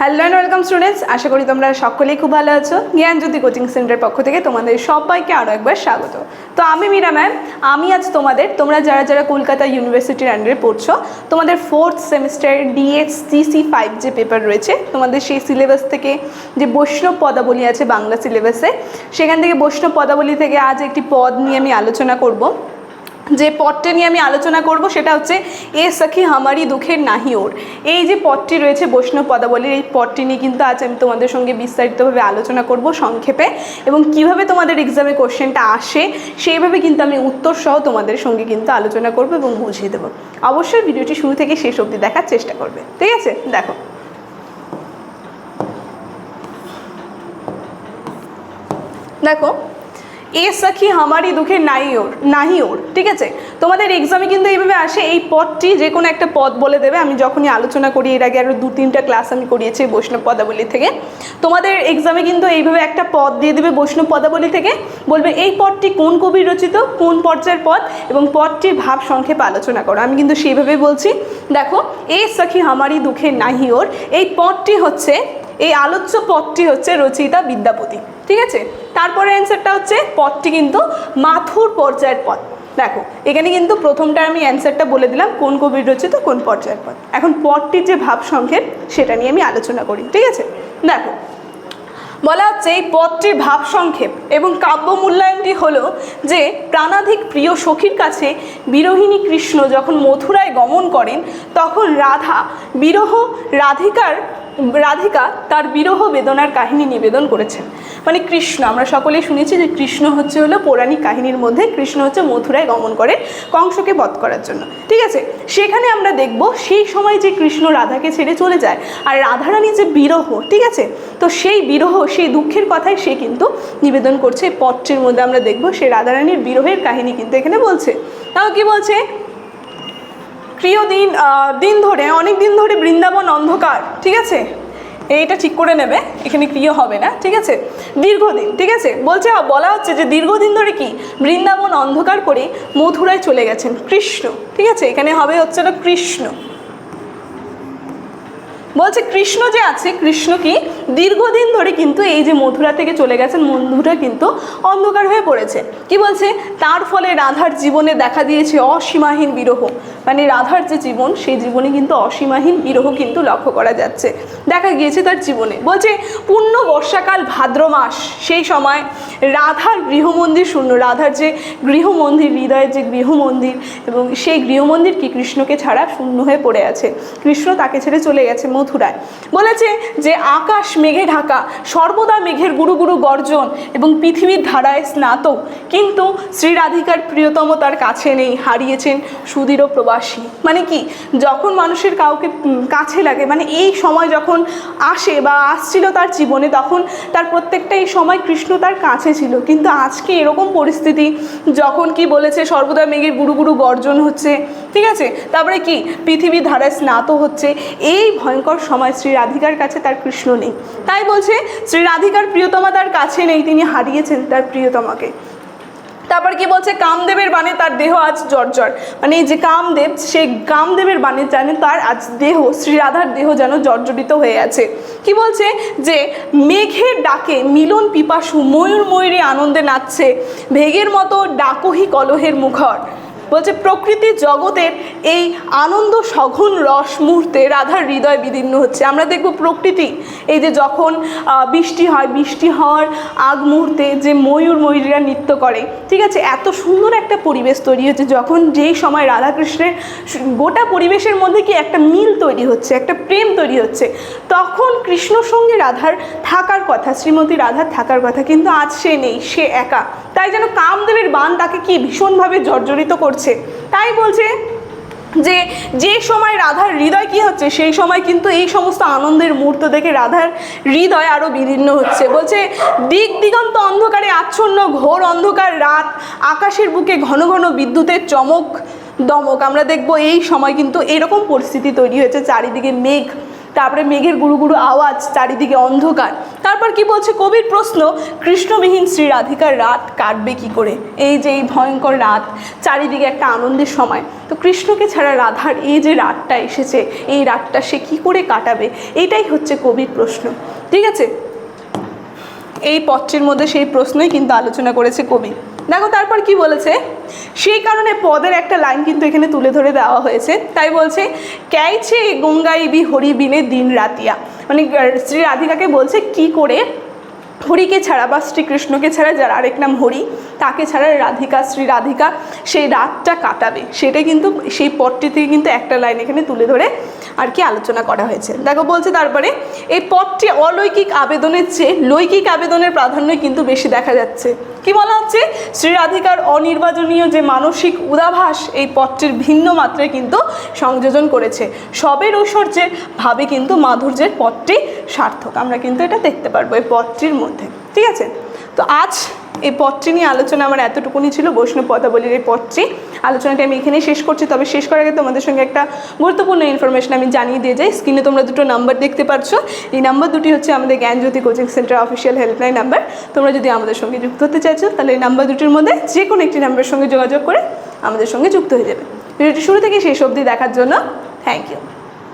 Hello and welcome students আশা করি তোমরা সকলেই খুব ভালো আছো। জ্ঞানজ্যোতি কোচিং সেন্টারের পক্ষ থেকে তোমাদের সবাইকে আরও একবার স্বাগত। তো আমি মীরা ম্যাম আমি আজ তোমাদের, তোমরা যারা যারা কলকাতা ইউনিভার্সিটির আন্ডারে পড়ছো, তোমাদের fourth semester DS CC five যে পেপার রয়েছে, তোমাদের সেই সিলেবাস থেকে যে বৈষ্ণব পদাবলী আছে বাংলা সিলেবাসে সেখান থেকে বৈষ্ণব পদাবলী থেকে আজ একটি পদ নিয়ে আমি আলোচনা করব। যে পদটি নিয়ে আমি আলোচনা করব সেটা হচ্ছে, এ সখী হামারি দুঃখের নাহি ওর এই যে পদটি রয়েছে বৈষ্ণব পদাবলীর, এই পদটি নিয়ে কিন্তু আজ আমি তোমাদের সঙ্গে বিস্তারিতভাবে আলোচনা করব সংক্ষেপে এবং কীভাবে তোমাদের এক্সামে কোশ্চেনটা আসে সেইভাবে কিন্তু আমি উত্তর সহ তোমাদের সঙ্গে কিন্তু আলোচনা করব এবং বুঝিয়ে দেবো। অবশ্যই ভিডিওটি শুরু থেকে শেষ অবধি দেখার চেষ্টা করবে। ঠিক আছে? দেখো। দেখো এ সখী হামারি দুঃখের নাই ওর, নাহি ওর, ঠিক আছে? তোমাদের এক্সামে কিন্তু এইভাবে আসে, এই পদটি যে কোনো একটা পদ বলে দেবে। আমি যখনই আলোচনা করি, এর আগে আরও দু, তিনটা ক্লাস আমি করিয়েছি বৈষ্ণব পদাবলী থেকে। তোমাদের এক্সামে কিন্তু এইভাবে একটা পদ দিয়ে দেবে বৈষ্ণব পদাবলী থেকে। বলবে, এই পদটি কোন কবির রচিত? কোন পর্যায়ের পদ? এবং পদটির ভাব সংক্ষেপে আলোচনা করো। আমি কিন্তু সেইভাবেই বলছি। দেখো, এ সখী হামারি দুঃখের নাহি ওর। এই পদটি হচ্ছে, এই আলোচ্য পদটি হচ্ছে রচয়িতা বিদ্যাপতি, ঠিক আছে? তারপরে অ্যান্সারটা হচ্ছে পদটি কিন্তু মাথুর পর্যায়ের পথ। দেখো, এখানে কিন্তু প্রথমটা আমি অ্যান্সারটা বলে দিলাম, কোন কবির রচিত, কোন পর্যায়ের পথ। এখন পদটির যে ভাব সংক্ষেপ, সেটা নিয়ে আমি আলোচনা করি, ঠিক আছে? দেখো, বলা হচ্ছে এই পদটির ভাব সংক্ষেপ এবং কাব্য মূল্যায়নটি হলো যে প্রাণাধিক প্রিয় সখীর কাছে বিরোহিনী কৃষ্ণ যখন মথুরায় গমন করেন, তখন রাধা বিরহ রাধিকার রাধিকা তার বিরহ বেদনার কাহিনী নিবেদন করেছেন। মানে কৃষ্ণ, আমরা সকলেই শুনেছি যে কৃষ্ণ হচ্ছে হলো পৌরাণিক কাহিনীর মধ্যে, কৃষ্ণ হচ্ছে মথুরায় গমন করে কংসকে বধ করার জন্য। ঠিক আছে? সেখানে আমরা দেখব সেই সময় যে কৃষ্ণ রাধাকে ছেড়ে চলে যায় আর রাধারানী যে বিরহ, ঠিক আছে? তো সেই বিরহ, সেই দুঃখের কথাই সে কিন্তু নিবেদন করছে। পটটির মধ্যে আমরা দেখব সেই রাধারানীর বিরহের কাহিনী কিন্তু এখানে বলছে। তাও কি বলছে? প্রিয় দিন দিন ধরে, অনেক দিন ধরে বৃন্দাবন অন্ধকার, ঠিক আছে? এইটা ঠিক করে নেবে, এখানে প্রিয় হবে না, ঠিক আছে? দীর্ঘদিন, ঠিক আছে? বলছে, বলা হচ্ছে যে দীর্ঘদিন ধরে কি? বৃন্দাবন অন্ধকার করে মথুরায় চলে গেছেন কৃষ্ণ, ঠিক আছে? এখানে হবে হচ্ছে কৃষ্ণ। বলছে, কৃষ্ণ যে আছে, কৃষ্ণ কি? দীর্ঘদিন ধরে কিন্তু এই যে মথুরা থেকে চলে গেছেন, মন্ধুরা কিন্তু অন্ধকার হয়ে পড়েছে। কি বলছে? তার ফলে রাধার জীবনে দেখা দিয়েছে অসীমাহীন বিরহ। মানে রাধার যে জীবন, সেই জীবনে কিন্তু অসীমাহীন বিরহ কিন্তু লক্ষ্য করা যাচ্ছে। দেখা গিয়েছে তার জীবনে। বলছে, পূর্ণ বর্ষাকাল ভাদ্র মাস। সেই সময় রাধার গৃহমন্দির শূন্য। রাধার যে গৃহমন্দির, হৃদয়ের যে গৃহমন্দির এবং সেই গৃহমন্দির কি কৃষ্ণকে ছাড়া শূন্য হয়ে পড়ে আছে? কৃষ্ণ তাকে ছেড়ে চলে গেছে মথুরায়। বলেছে যে, আকাশ মেঘে ঢাকা, সর্বদা মেঘের গুরু গুরু গর্জন এবং পৃথিবীর ধারায় স্নাত। কিন্তু শ্রীরাধিকার প্রিয়তম তার কাছে নেই, হারিয়েছেন সুদৃঢ় প্রবাসী। মানে কি, যখন মানুষের কাউকে কাছে লাগে মানে এই সময় যখন আসে বা আসছিল তার জীবনে, তখন তার প্রত্যেকটা এই সময় কৃষ্ণ তার কাছে ছিল। কিন্তু আজকে এরকম পরিস্থিতি, যখন কি বলেছে, সর্বদা মেঘের গুরু গুরু গর্জন হচ্ছে, ঠিক আছে? তারপরে কি? পৃথিবীর ধারায় স্নাত হচ্ছে। এই ভয়ঙ্কর সময় শ্রী রাধিকার কাছে তার কৃষ্ণ নেই। তাই বলছে, শ্রী রাধিকার প্রিয়তমা তার কাছে নেই, তিনি হারিয়েছেন তার প্রিয়তমাকে। তারপর কি বলছে, কামদেবের বাণে, তার দেহ আজ জর্জর। মানে এই যে কামদেব সেই কামদেবের বাণে জানে, তার আজ দেহ শ্রীরাধার দেহ যেন জর্জরিত হয়ে আছে। কি বলছে যে, মেঘের ডাকে মিলন পিপাসু ময়ূর ময়ূরী আনন্দে নাচছে, ভেগের মতো ডাকহি কলহের মুখর। বলছে, প্রকৃতি জগতের এই আনন্দ সঘন রস মুহূর্তে রাধার হৃদয় বিদীর্ণ হচ্ছে। আমরা দেখব প্রকৃতি, এই যে যখন বৃষ্টি হয়, বৃষ্টি হওয়ার আগ মুহূর্তে যে ময়ূর ময়ূরীরা নৃত্য করে, ঠিক আছে? এত সুন্দর একটা পরিবেশ তৈরি হচ্ছে যখন যেই সময় রাধাকৃষ্ণের গোটা পরিবেশের মধ্যে কি একটা মিল তৈরি হচ্ছে, একটা প্রেম তৈরি হচ্ছে, তখন কৃষ্ণর সঙ্গে রাধার থাকার কথা, শ্রীমতী রাধার থাকার কথা কিন্তু আজ সে নেই, সে একা। তাই যেন কামদেবের বান তাকে কি ভীষণভাবে জর্জরিত করছে তাই বলছে যে যে সময় রাধার হৃদয় কি হচ্ছে, সেই সময় কিন্তু এই সমস্ত আনন্দের মুহূর্ত দেখে রাধার হৃদয় আরও বিদীর্ণ হচ্ছে। বলছে, দিক দিগন্ত অন্ধকারে আচ্ছন্ন ঘোর অন্ধকার রাত, আকাশের বুকে ঘন ঘন বিদ্যুতের চমক দমক। আমরা দেখব এই সময় কিন্তু এরকম পরিস্থিতি তৈরি হয়েছে, চারিদিকে মেঘ তারপরে মেঘের গুরু গুরু আওয়াজ, চারিদিকে অন্ধকার। তারপর কি বলছে কবির প্রশ্ন? কৃষ্ণবিহীন শ্রী রাধিকার রাত কাটবে কি করে? এই যে এই ভয়ঙ্কর রাত, চারিদিকে একটা আনন্দের সময়। তো কৃষ্ণকে ছাড়া রাধার এই যে রাতটা এসেছে, এই রাতটা সে কি করে কাটাবে? এটাই হচ্ছে কবির প্রশ্ন। ঠিক আছে? এই পত্রের মধ্যে সেই প্রশ্নই কিন্তু আলোচনা করেছে কবি। দেখো তারপর কি বলেছে? সেই কারণে পদের একটা লাইন কিন্তু এখানে তুলে ধরে দেওয়া হয়েছে। তাই বলছে, ক্যাইছে গঙ্গাইবি হরিবিনে দিন রাতিয়া মানে শ্রী রাধিকাকে বলছে, কি করে হরিকে ছাড়া বা শ্রীকৃষ্ণকে ছাড়া যার আরেক নাম হরি, তাকে ছাড়া রাধিকা, শ্রী রাধিকা, সেই রাতটা কাটাবে। সেটা কিন্তু সেই পথটি থেকে কিন্তু একটা লাইন এখানে তুলে ধরে আর কি আলোচনা করা হয়েছে। দেখো, বলছে তারপরে, এই পথটি অলৌকিক আবেদনের চেয়ে লৈকিক আবেদনের প্রাধান্য কিন্তু বেশি দেখা যাচ্ছে। কি বলা হচ্ছে? শ্রী রাধিকার অনির্বাচনীয় যে মানসিক উদাভাস এই পথটির ভিন্ন মাত্রায় কিন্তু সংযোজন করেছে। সবের ঐশ্বর্যের ভাবে কিন্তু মাধুর্যের পথটি সার্থক। আমরা কিন্তু এটা দেখতে পারব এই পথটির মধ্যে। ঠিক আছে? তো আজ এই পথটি নিয়ে আলোচনা আমার এতটুকুনি ছিল বৈষ্ণব পদাবলীর এই পথটি আলোচনাটা আমি এখানেই শেষ করছি, তবে শেষ করার আগে তোমাদের সঙ্গে একটা গুরুত্বপূর্ণ ইনফরমেশন আমি জানিয়ে দিয়ে যাই। স্ক্রিনে তোমরা দুটো নাম্বার দেখতে পাচ্ছ এই নাম্বার দুটি হচ্ছে আমাদের Gyanjyoti coaching centre official helpline number তোমরা যদি আমাদের সঙ্গে যুক্ত হতে চাইছো, তাহলে এই নাম্বার দুটির মধ্যে যে কোনো একটি নাম্বারের সঙ্গে যোগাযোগ করে আমাদের সঙ্গে যুক্ত হয়ে যাবে। ভিডিওটি শুরু থেকে শেষ অবধি দেখার জন্য থ্যাংক ইউ